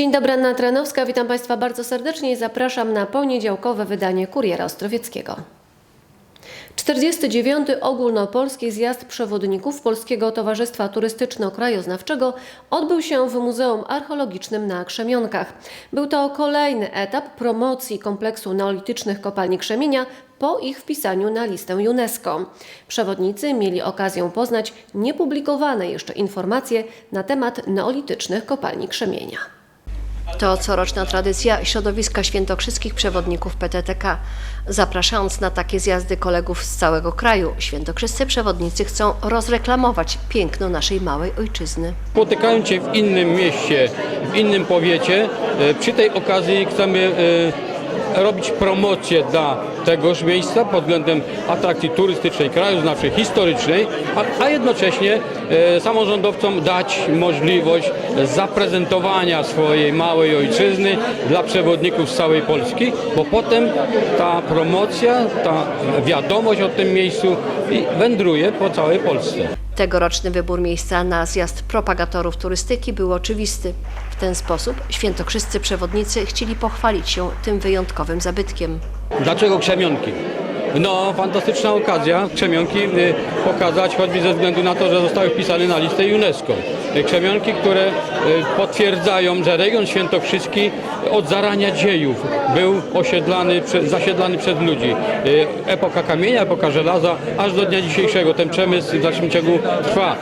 Dzień dobry, Anna Tranowska. Witam Państwa bardzo serdecznie i zapraszam na poniedziałkowe wydanie Kuriera Ostrowieckiego. 49. Ogólnopolski Zjazd Przewodników Polskiego Towarzystwa Turystyczno-Krajoznawczego odbył się w Muzeum Archeologicznym na Krzemionkach. Był to kolejny etap promocji kompleksu neolitycznych kopalni Krzemienia po ich wpisaniu na listę UNESCO. Przewodnicy mieli okazję poznać niepublikowane jeszcze informacje na temat neolitycznych kopalni Krzemienia. To coroczna tradycja środowiska świętokrzyskich przewodników PTTK. Zapraszając na takie zjazdy kolegów z całego kraju, świętokrzyscy przewodnicy chcą rozreklamować piękno naszej małej ojczyzny. Spotykając się w innym mieście, w innym powiecie, e, przy tej okazji chcemy e, robić promocję dla tegoż miejsca pod względem atrakcji turystycznej, krajoznawczej, historycznej, a, a jednocześnie e, samorządowcom dać możliwość zaprezentowania swojej małej ojczyzny dla przewodników z całej Polski, bo potem ta promocja, ta wiadomość o tym miejscu wędruje po całej Polsce. Tegoroczny wybór miejsca na zjazd propagatorów turystyki był oczywisty. W ten sposób świętokrzyscy przewodnicy chcieli pochwalić się tym wyjątkowym zabytkiem. Dlaczego Krzemionki? No, fantastyczna okazja Krzemionki y, pokazać, choćby ze względu na to, że zostały wpisane na listę UNESCO. Y, Krzemionki, które y, potwierdzają, że region świętokrzyski od zarania dziejów był osiedlany, zasiedlany przez ludzi. Epoka kamienia, epoka żelaza, aż do dnia dzisiejszego ten przemysł w dalszym ciągu trwa.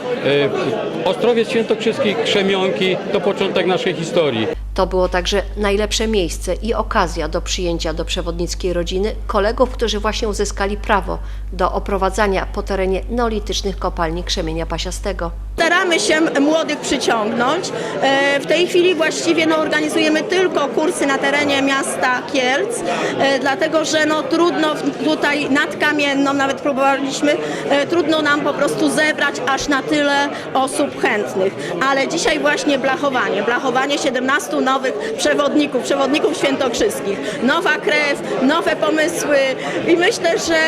Ostrowiec Świętokrzyski, Krzemionki to początek naszej historii. To było także najlepsze miejsce i okazja do przyjęcia do przewodnickiej rodziny kolegów, którzy właśnie uzyskali prawo do oprowadzania po terenie neolitycznych kopalni krzemienia pasiastego. Staramy się młodych przyciągnąć. E, W tej chwili właściwie no, organizujemy tylko kursy na terenie miasta Kielc, e, dlatego że no, trudno tutaj nad Kamienną, nawet próbowaliśmy, e, trudno nam po prostu zebrać aż na tyle osób chętnych. Ale dzisiaj właśnie blachowanie, blachowanie 17 nowych przewodników, przewodników świętokrzyskich. Nowa krew, nowe pomysły i myślę, że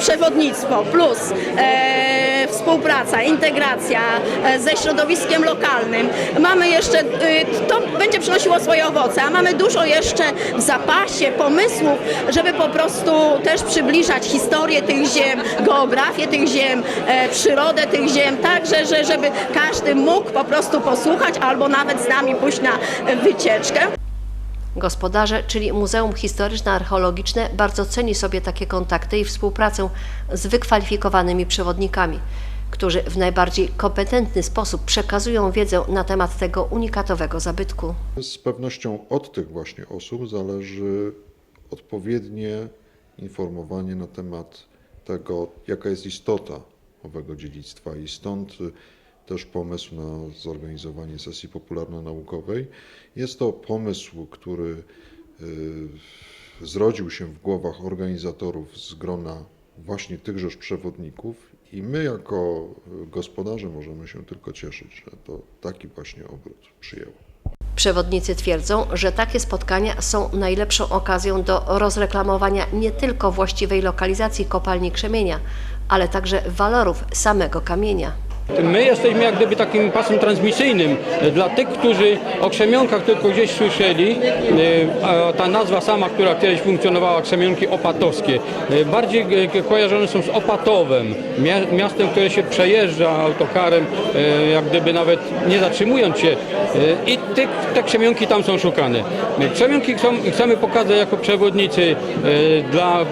przewodnictwo plus e, współpraca, integracja e, ze środowiskiem lokalnym. Mamy jeszcze, y, to będzie przynosiło swoje owoce, a mamy dużo jeszcze w zapasie pomysłów, żeby po prostu też przybliżać historię tych ziem, geografię tych ziem, e, przyrodę tych ziem, tak, że, że, żeby każdy mógł po prostu posłuchać albo nawet z nami pójść na e, wycieczkę. Gospodarze, czyli Muzeum Historyczno-Archeologiczne, bardzo ceni sobie takie kontakty i współpracę z wykwalifikowanymi przewodnikami, którzy w najbardziej kompetentny sposób przekazują wiedzę na temat tego unikatowego zabytku. Z pewnością od tych właśnie osób zależy odpowiednie informowanie na temat tego, jaka jest istota owego dziedzictwa i stąd też pomysł na zorganizowanie sesji popularno-naukowej. Jest to pomysł, który y, zrodził się w głowach organizatorów z grona właśnie tychżeż przewodników i my jako gospodarze możemy się tylko cieszyć, że to taki właśnie obrót przyjęło. Przewodnicy twierdzą, że takie spotkania są najlepszą okazją do rozreklamowania nie tylko właściwej lokalizacji kopalni krzemienia, ale także walorów samego kamienia. My jesteśmy jak gdyby takim pasem transmisyjnym. Dla tych, którzy o Krzemionkach tylko gdzieś słyszeli, e, ta nazwa sama, która kiedyś funkcjonowała, Krzemionki Opatowskie, e, bardziej kojarzone są z Opatowem, mia- miastem, które się przejeżdża autokarem, e, jak gdyby nawet nie zatrzymując się. I te, te Krzemionki tam są szukane. Krzemionki chcemy pokazać jako przewodnicy e, dla e,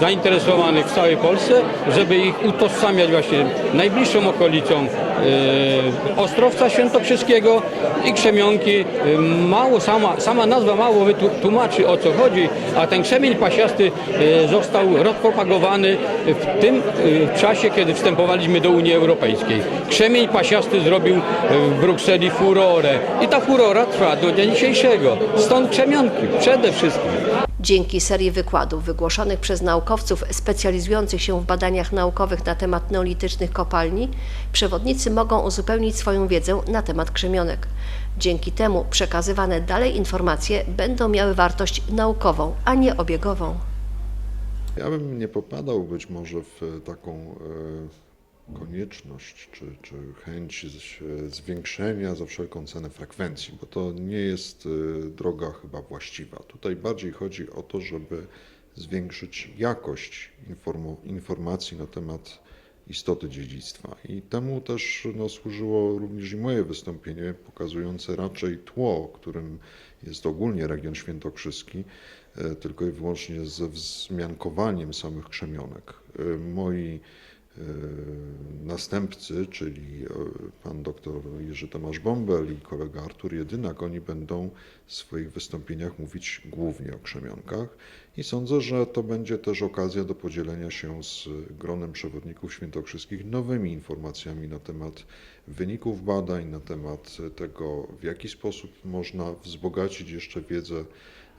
zainteresowanych w całej Polsce, żeby ich utożsamiać właśnie najbliższą okolicą e, Ostrowca Świętokrzyskiego i Krzemionki. Mało, sama, sama nazwa mało wytłumaczy o co chodzi, a ten krzemień pasiasty został rozpropagowany w tym czasie, kiedy wstępowaliśmy do Unii Europejskiej. Krzemień pasiasty zrobił w Brukseli furorę i ta furora trwa do dnia dzisiejszego. Stąd Krzemionki przede wszystkim. Dzięki serii wykładów wygłoszonych przez naukowców specjalizujących się w badaniach naukowych na temat neolitycznych kopalni, przewodnicy mogą uzupełnić swoją wiedzę na temat krzemionek. Dzięki temu przekazywane dalej informacje będą miały wartość naukową, a nie obiegową. Ja bym nie popadał być może w taką e, konieczność czy, czy chęć zwiększenia za wszelką cenę frekwencji, bo to nie jest y, droga chyba właściwa. Tutaj bardziej chodzi o to, żeby zwiększyć jakość informacji na temat istoty dziedzictwa. I temu też no, służyło również i moje wystąpienie, pokazujące raczej tło, którym jest ogólnie region świętokrzyski, e, tylko i wyłącznie ze wzmiankowaniem samych krzemionek. E, Moi następcy, czyli e, pan doktor Jerzy Tomasz Bąbel i kolega Artur Jedynak, oni będą w swoich wystąpieniach mówić głównie o krzemionkach i sądzę, że to będzie też okazja do podzielenia się z gronem przewodników świętokrzyskich nowymi informacjami na temat wyników badań, na temat tego, w jaki sposób można wzbogacić jeszcze wiedzę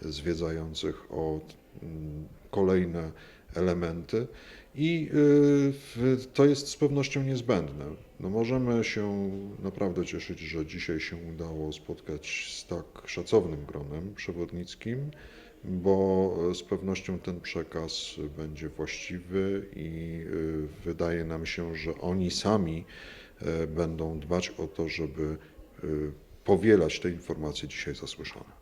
zwiedzających o mm, kolejne elementy. I y, to jest z pewnością niezbędne. No możemy się naprawdę cieszyć, że dzisiaj się udało spotkać z tak szacownym gronem przewodnickim, bo z pewnością ten przekaz będzie właściwy i y, wydaje nam się, że oni sami y, będą dbać o to, żeby y, powielać te informacje dzisiaj zasłyszane.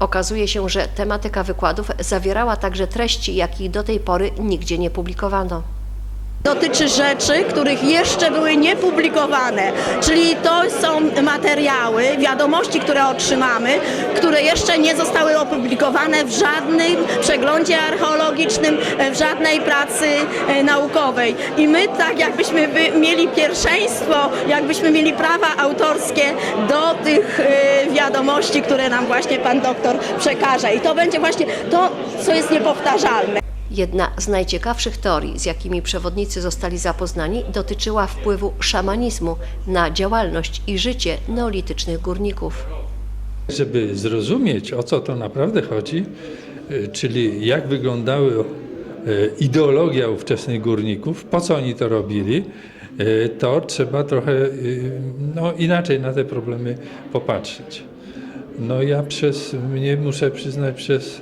Okazuje się, że tematyka wykładów zawierała także treści, jakich do tej pory nigdzie nie publikowano. Dotyczy rzeczy, których jeszcze były niepublikowane. Czyli to są materiały, wiadomości, które otrzymamy, które jeszcze nie zostały opublikowane w żadnym przeglądzie archeologicznym, w żadnej pracy e, naukowej. I my tak jakbyśmy by mieli pierwszeństwo, jakbyśmy mieli prawa autorskie do tych e, wiadomości, które nam właśnie pan doktor przekaże. I to będzie właśnie to, co jest niepowtarzalne. Jedna z najciekawszych teorii, z jakimi przewodnicy zostali zapoznani, dotyczyła wpływu szamanizmu na działalność i życie neolitycznych górników. Żeby zrozumieć, o co to naprawdę chodzi, y, czyli jak wyglądały y, ideologia ówczesnych górników, po co oni to robili, y, to trzeba trochę no, inaczej na te problemy popatrzeć. No ja przez, mnie muszę przyznać, przez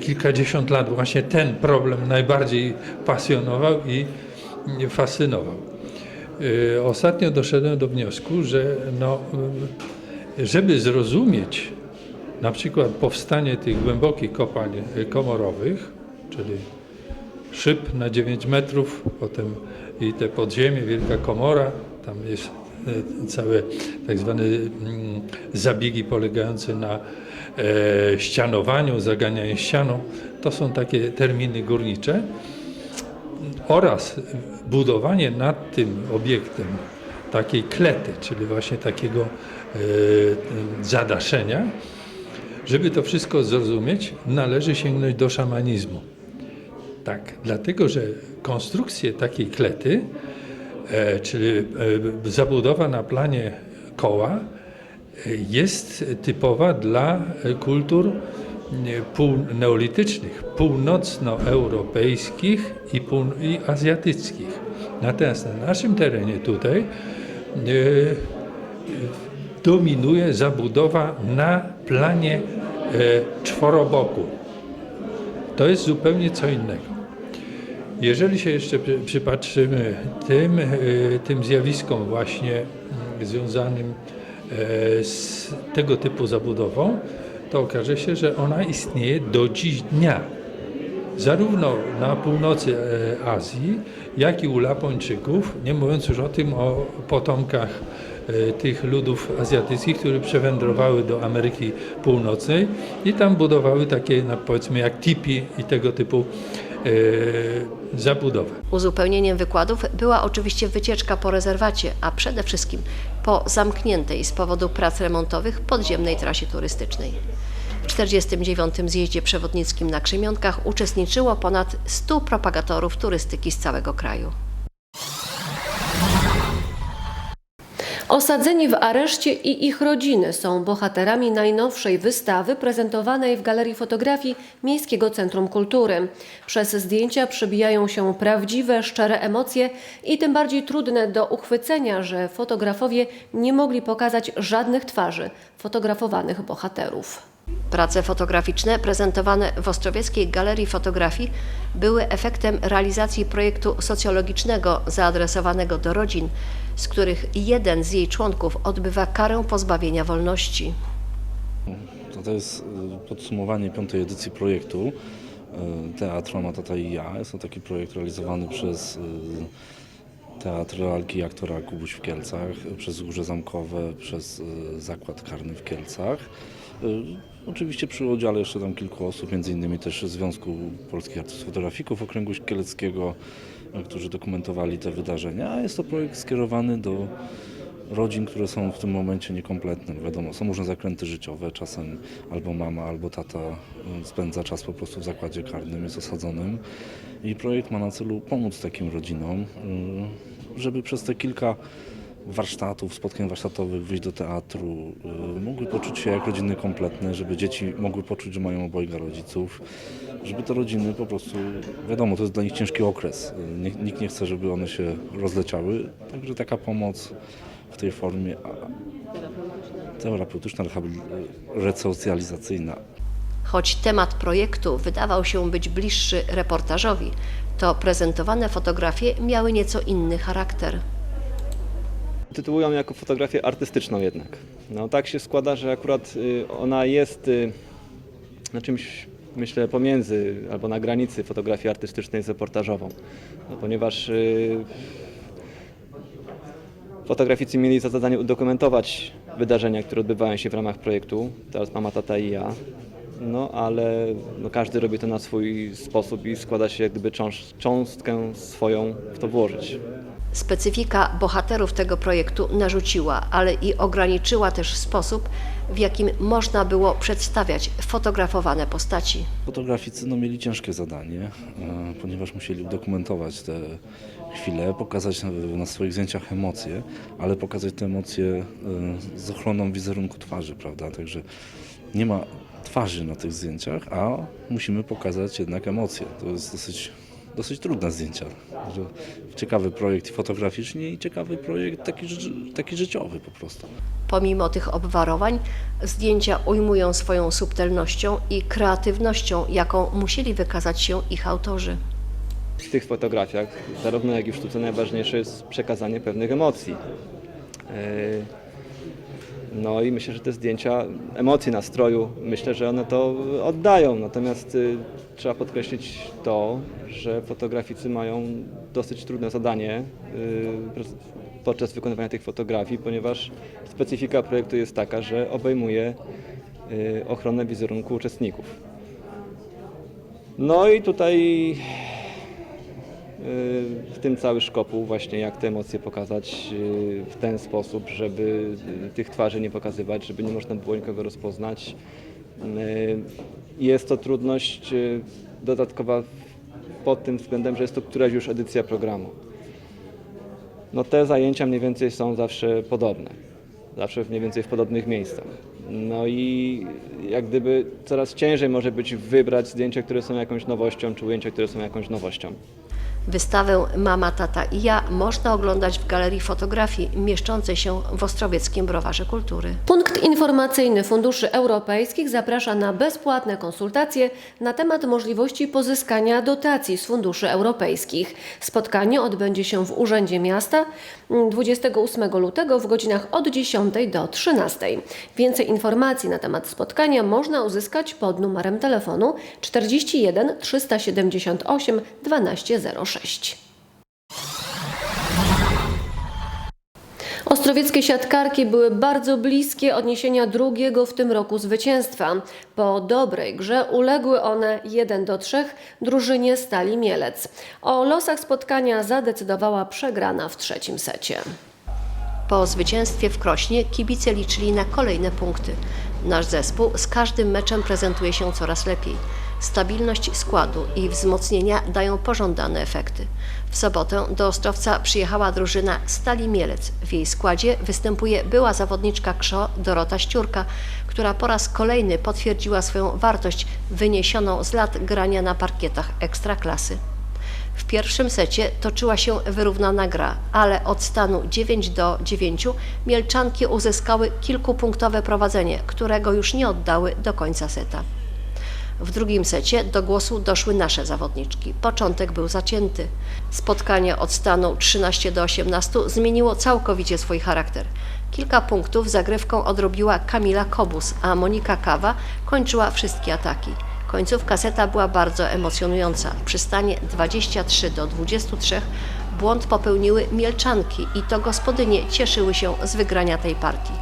kilkadziesiąt lat właśnie ten problem najbardziej pasjonował i fascynował. Y, Ostatnio doszedłem do wniosku, że no, y, żeby zrozumieć na przykład powstanie tych głębokich kopalń komorowych, czyli szyb na 9 metrów, potem i te podziemie, wielka komora, tam jest e, całe tak zwane mm, zabiegi polegające na e, ścianowaniu, zaganianiu ścianą. To są takie terminy górnicze oraz budowanie nad tym obiektem takiej klety, czyli właśnie takiego e, zadaszenia, żeby to wszystko zrozumieć, należy sięgnąć do szamanizmu. Tak, dlatego że konstrukcję takiej klety, e, czyli e, zabudowa na planie koła, e, jest typowa dla kultur półneolitycznych, północnoeuropejskich i, pół, i azjatyckich. Natomiast na naszym terenie tutaj e, dominuje zabudowa na planie e, czworoboku. To jest zupełnie co innego. Jeżeli się jeszcze przy- przypatrzymy tym, e, tym zjawiskom właśnie mm, związanym z tego typu zabudową, to okaże się, że ona istnieje do dziś dnia. Zarówno na północy e, Azji, jak i u Lapończyków, nie mówiąc już o tym o potomkach e, tych ludów azjatyckich, które przewędrowały do Ameryki Północnej i tam budowały takie, powiedzmy, jak tipi i tego typu e, zabudowy. Uzupełnieniem wykładów była oczywiście wycieczka po rezerwacie, a przede wszystkim po zamkniętej z powodu prac remontowych podziemnej trasie turystycznej. W 49. zjeździe przewodnickim na Krzemionkach uczestniczyło ponad 100 propagatorów turystyki z całego kraju. Osadzeni w areszcie i ich rodziny są bohaterami najnowszej wystawy prezentowanej w Galerii Fotografii Miejskiego Centrum Kultury. Przez zdjęcia przebijają się prawdziwe, szczere emocje i tym bardziej trudne do uchwycenia, że fotografowie nie mogli pokazać żadnych twarzy fotografowanych bohaterów. Prace fotograficzne prezentowane w Ostrowieckiej Galerii Fotografii były efektem realizacji projektu socjologicznego zaadresowanego do rodzin, z których jeden z jej członków odbywa karę pozbawienia wolności. To, to jest y, podsumowanie piątej edycji projektu y, Teatr Mama, Tata i ja. Jest to taki projekt realizowany przez y, Teatr Lalki i Aktora Kubuś w Kielcach, przez Wzgórze Zamkowe, przez Zakład Karny w Kielcach. Oczywiście przy udziale jeszcze tam kilku osób, między innymi też Związku Polskich Artystów Fotografików Okręgu Kieleckiego, którzy dokumentowali te wydarzenia. A jest to projekt skierowany do rodzin, które są w tym momencie niekompletne. Wiadomo, są różne zakręty życiowe, czasem albo mama, albo tata y, spędza czas po prostu w zakładzie karnym, jest osadzonym i projekt ma na celu pomóc takim rodzinom, y, żeby przez te kilka warsztatów, spotkań warsztatowych wyjść do teatru, y, mogły poczuć się jak rodziny kompletne, żeby dzieci mogły poczuć, że mają obojga rodziców, żeby te rodziny po prostu, wiadomo, to jest dla nich ciężki okres, y, nikt, nie chce, żeby one się rozleciały, także taka pomoc w tej formie terapeutyczna, rehabil- resocjalizacyjna. Choć temat projektu wydawał się być bliższy reportażowi, to prezentowane fotografie miały nieco inny charakter. Tytułują jako fotografię artystyczną jednak. No tak się składa, że akurat y, ona jest y, na czymś, myślę, pomiędzy albo na granicy fotografii artystycznej z reportażową. No, ponieważ y, fotograficy mieli za zadanie udokumentować wydarzenia, które odbywają się w ramach projektu, teraz Mama, Tata i ja. No ale no, każdy robi to na swój sposób i składa się jak gdyby cząst- cząstkę swoją w to włożyć. Specyfika bohaterów tego projektu narzuciła, ale i ograniczyła też sposób, w jakim można było przedstawiać fotografowane postaci. Fotograficy no, mieli ciężkie zadanie, e, ponieważ musieli udokumentować te chwile, pokazać na, swoich zdjęciach emocje, ale pokazać te emocje e, z ochroną wizerunku twarzy, prawda? Także nie ma twarzy na tych zdjęciach, a musimy pokazać jednak emocje. To jest dosyć, dosyć trudne zdjęcia. Ciekawy projekt i fotograficznie i ciekawy projekt taki, taki życiowy po prostu. Pomimo tych obwarowań, zdjęcia ujmują swoją subtelnością i kreatywnością, jaką musieli wykazać się ich autorzy. w tych fotografiach, zarówno jak i w sztuce, najważniejsze jest przekazanie pewnych emocji. No i myślę, że te zdjęcia, emocje nastroju, myślę, że one to oddają. Natomiast y, trzeba podkreślić to, że fotograficy mają dosyć trudne zadanie y, podczas wykonywania tych fotografii, ponieważ specyfika projektu jest taka, że obejmuje y, ochronę wizerunku uczestników. No i tutaj w tym cały szkopuł właśnie jak te emocje pokazać yy, w ten sposób, żeby yy, tych twarzy nie pokazywać, żeby nie można było nikogo rozpoznać. Yy, Jest to trudność dodatkowa pod tym względem, że jest to któraś już edycja programu. No te zajęcia mniej więcej są zawsze podobne, zawsze mniej więcej w podobnych miejscach. No i jak gdyby coraz ciężej może być wybrać zdjęcia, które są jakąś nowością, czy ujęcia, które są jakąś nowością. Wystawę Mama, Tata i ja można oglądać w Galerii Fotografii mieszczącej się w Ostrowieckim Browarze Kultury. Punkt informacyjny Funduszy Europejskich zaprasza na bezpłatne konsultacje na temat możliwości pozyskania dotacji z funduszy europejskich. Spotkanie odbędzie się w Urzędzie Miasta mm, 28 lutego w godzinach od 10 do 13. Więcej informacji na temat spotkania można uzyskać pod numerem telefonu 41 378 1206. Ostrowieckie siatkarki były bardzo bliskie odniesienia drugiego w tym roku zwycięstwa. Po dobrej grze uległy one 1 do 3 drużynie Stali Mielec. O losach spotkania zadecydowała przegrana w trzecim secie. Po zwycięstwie w Krośnie kibice liczyli na kolejne punkty. Nasz zespół z każdym meczem prezentuje się coraz lepiej. Stabilność składu i wzmocnienia dają pożądane efekty. W sobotę do Ostrowca przyjechała drużyna Stali Mielec. W jej składzie występuje była zawodniczka KSZO Dorota Ściurka, która po raz kolejny potwierdziła swoją wartość wyniesioną z lat grania na parkietach ekstraklasy. W pierwszym secie toczyła się wyrównana gra, ale od stanu 9 do 9 Mielczanki uzyskały kilkupunktowe prowadzenie, którego już nie oddały do końca seta. W drugim secie do głosu doszły nasze zawodniczki. Początek był zacięty. Spotkanie od stanu 13 do 18 zmieniło całkowicie swój charakter. Kilka punktów zagrywką odrobiła Kamila Kobus, a Monika Kawa kończyła wszystkie ataki. Końcówka seta była bardzo emocjonująca. Przy stanie 23 do 23 błąd popełniły Mielczanki i to gospodynie cieszyły się z wygrania tej partii.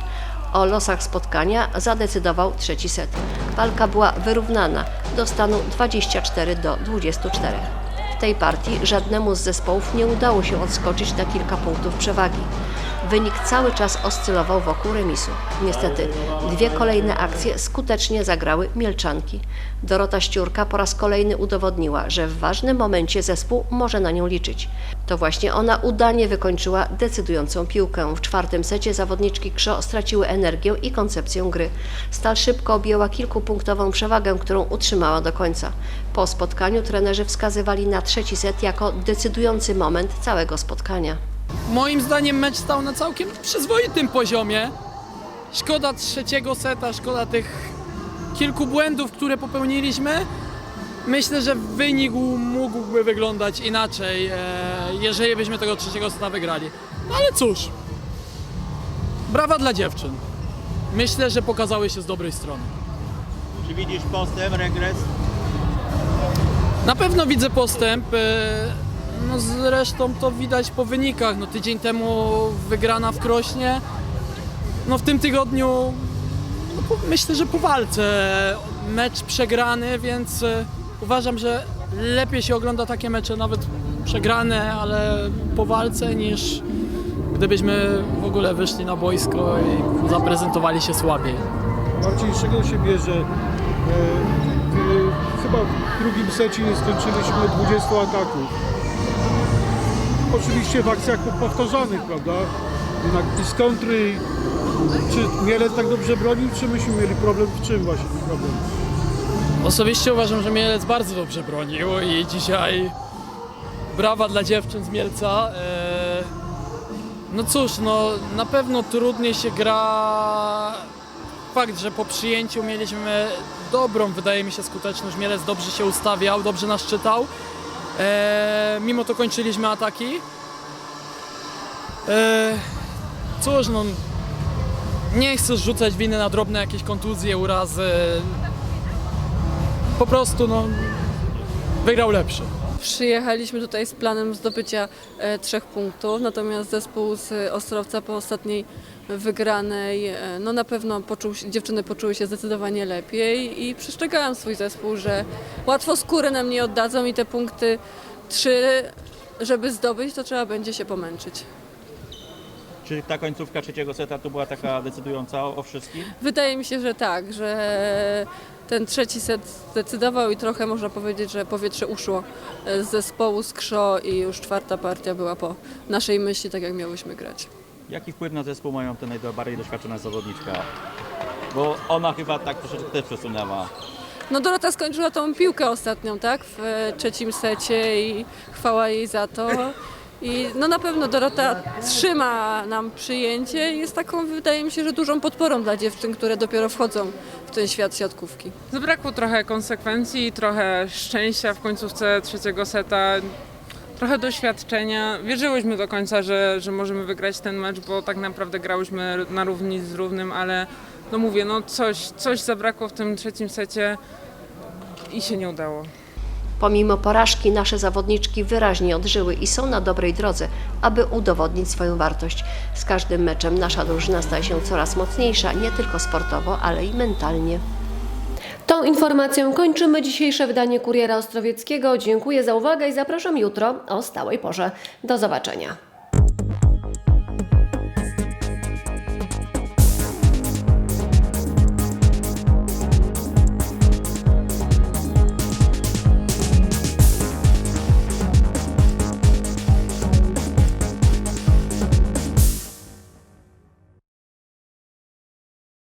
O losach spotkania zadecydował trzeci set. Walka była wyrównana do stanu 24 do 24. W tej partii żadnemu z zespołów nie udało się odskoczyć na kilka punktów przewagi. Wynik cały czas oscylował wokół remisu. Niestety, dwie kolejne akcje skutecznie zagrały Mielczanki. Dorota Ściurka po raz kolejny udowodniła, że w ważnym momencie zespół może na nią liczyć. To właśnie ona udanie wykończyła decydującą piłkę. W czwartym secie zawodniczki KRZO straciły energię i koncepcję gry. Stal szybko objęła kilkupunktową przewagę, którą utrzymała do końca. Po spotkaniu trenerzy wskazywali na trzeci set jako decydujący moment całego spotkania. Moim zdaniem mecz stał na całkiem przyzwoitym poziomie. Szkoda trzeciego seta, szkoda tych kilku błędów, które popełniliśmy. Myślę, że wynik mógłby wyglądać inaczej, e, jeżeli byśmy tego trzeciego seta wygrali. No ale cóż, brawa dla dziewczyn. Myślę, że pokazały się z dobrej strony. Czy widzisz postęp, regres? Na pewno widzę postęp. E, No zresztą to widać po wynikach. No tydzień temu wygrana w Krośnie. No w tym tygodniu no, myślę, że po walce mecz przegrany, więc e, uważam, że lepiej się ogląda takie mecze nawet przegrane, ale po walce niż gdybyśmy w ogóle wyszli na boisko i zaprezentowali się słabiej. Marcin, z czego się bierze? E, w, chyba w drugim secie skończyliśmy 20 ataków. Oczywiście w akcjach powtarzanych, prawda? Jednak dyskontry. Czy Mielec tak dobrze bronił, czy myśmy mieli problem? W czym właśnie ten problem? Osobiście uważam, że Mielec bardzo dobrze bronił i dzisiaj brawa dla dziewczyn z Mielca. E, No cóż, no na pewno trudniej się gra. Fakt, że po przyjęciu mieliśmy dobrą, wydaje mi się, skuteczność. Mielec dobrze się ustawiał, dobrze nas czytał. E, Mimo to kończyliśmy ataki. E, Cóż, no nie chcę rzucać winy na drobne jakieś kontuzje, urazy po prostu no, wygrał lepszy. Przyjechaliśmy tutaj z planem zdobycia e, trzech punktów, natomiast zespół z Ostrowca po ostatniej wygranej, e, no na pewno poczuł się, dziewczyny poczuły się zdecydowanie lepiej i przestrzegałam swój zespół, że łatwo skóry nam nie oddadzą i te punkty trzy, żeby zdobyć, to trzeba będzie się pomęczyć. Czy ta końcówka trzeciego seta to była taka decydująca o, o wszystkim? Wydaje mi się, że tak, że ten trzeci set zdecydował i trochę można powiedzieć, że powietrze uszło z zespołu z Krzo i już czwarta partia była po naszej myśli, tak jak miałyśmy grać. Jaki wpływ na zespół mają te najbardziej doświadczona zawodniczka? Bo ona chyba tak troszeczkę też przesunęła. No Dorota skończyła tą piłkę ostatnią, tak, w e, trzecim secie i chwała jej za to. I no na pewno Dorota trzyma nam przyjęcie i jest taką, wydaje mi się, że dużą podporą dla dziewczyn, które dopiero wchodzą ten świat siatkówki. Zabrakło trochę konsekwencji, trochę szczęścia w końcówce trzeciego seta, trochę doświadczenia. Wierzyłyśmy do końca, że, że możemy wygrać ten mecz, bo tak naprawdę grałyśmy na równi z równym, ale no mówię, no coś, coś zabrakło w tym trzecim secie i się nie udało. Pomimo porażki nasze zawodniczki wyraźnie odżyły i są na dobrej drodze, aby udowodnić swoją wartość. Z każdym meczem nasza drużyna staje się coraz mocniejsza, nie tylko sportowo, ale i mentalnie. Tą informacją kończymy dzisiejsze wydanie Kuriera Ostrowieckiego. Dziękuję za uwagę i zapraszam jutro o stałej porze. Do zobaczenia.